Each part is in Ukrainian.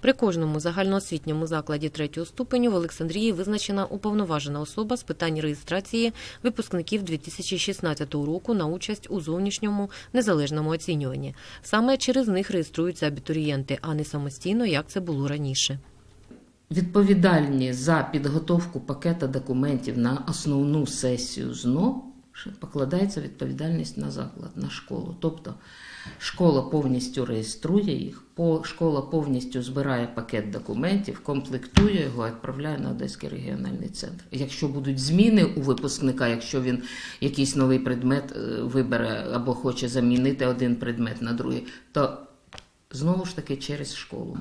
При кожному загальноосвітньому закладі третього ступеню в Олександрії визначена уповноважена особа з питань реєстрації випускників 2016 року на участь у зовнішньому незалежному оцінюванні. Саме через них реєструються абітурієнти, а не самостійно, як це було раніше. Відповідальні за підготовку пакета документів на основну сесію ЗНО покладається відповідальність на заклад, на школу. Тобто школа повністю реєструє їх, школа повністю збирає пакет документів, комплектує його, відправляє на Одеський регіональний центр. Якщо будуть зміни у випускника, якщо він якийсь новий предмет е, вибере або хоче замінити один предмет на другий, то знову ж таки через школу.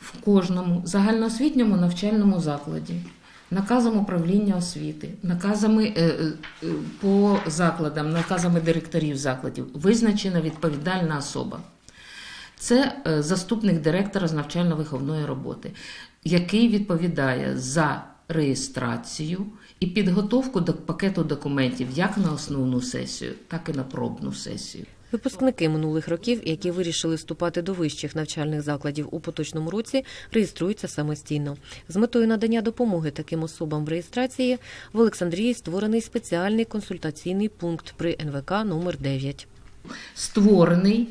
В кожному загальноосвітньому навчальному закладі, наказом управління освіти, наказами е, е, е, по закладам, наказами директорів закладів визначена відповідальна особа. Це заступник директора з навчально-виховної роботи, який відповідає за реєстрацію і підготовку до пакету документів як на основну сесію, так і на пробну сесію. Випускники минулих років, які вирішили вступати до вищих навчальних закладів у поточному році, реєструються самостійно. З метою надання допомоги таким особам в реєстрації в Олександрії створений спеціальний консультаційний пункт при НВК номер 9. створений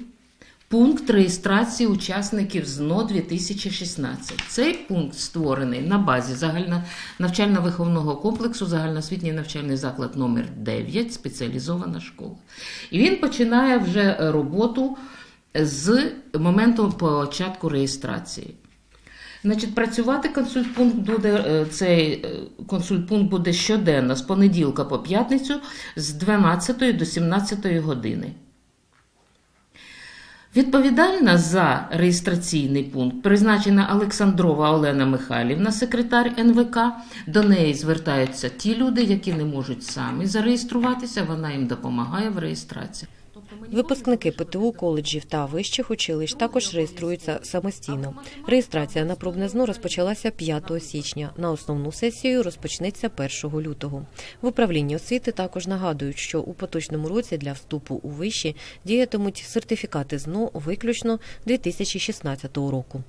пункт реєстрації учасників ЗНО 2016. Цей пункт створений на базі навчально-виховного комплексу загальноосвітній навчальний заклад номер 9 спеціалізована школа. І він починає вже роботу з моменту початку реєстрації. Значить, працювати консультпункт буде е, цей е, консультпункт буде щоденно з понеділка по п'ятницю з 12 до 17 години. Відповідальна за реєстраційний пункт призначена Олександрова Олена Михайлівна, секретар НВК. До неї звертаються ті люди, які не можуть самі зареєструватися. Вона їм допомагає в реєстрації. Випускники ПТУ, коледжів та вищих училищ також реєструються самостійно. Реєстрація на пробне ЗНО розпочалася 5 січня. На основну сесію розпочнеться 1 лютого. В управлінні освіти також нагадують, що у поточному році для вступу у виші діятимуть сертифікати ЗНО виключно 2016 року.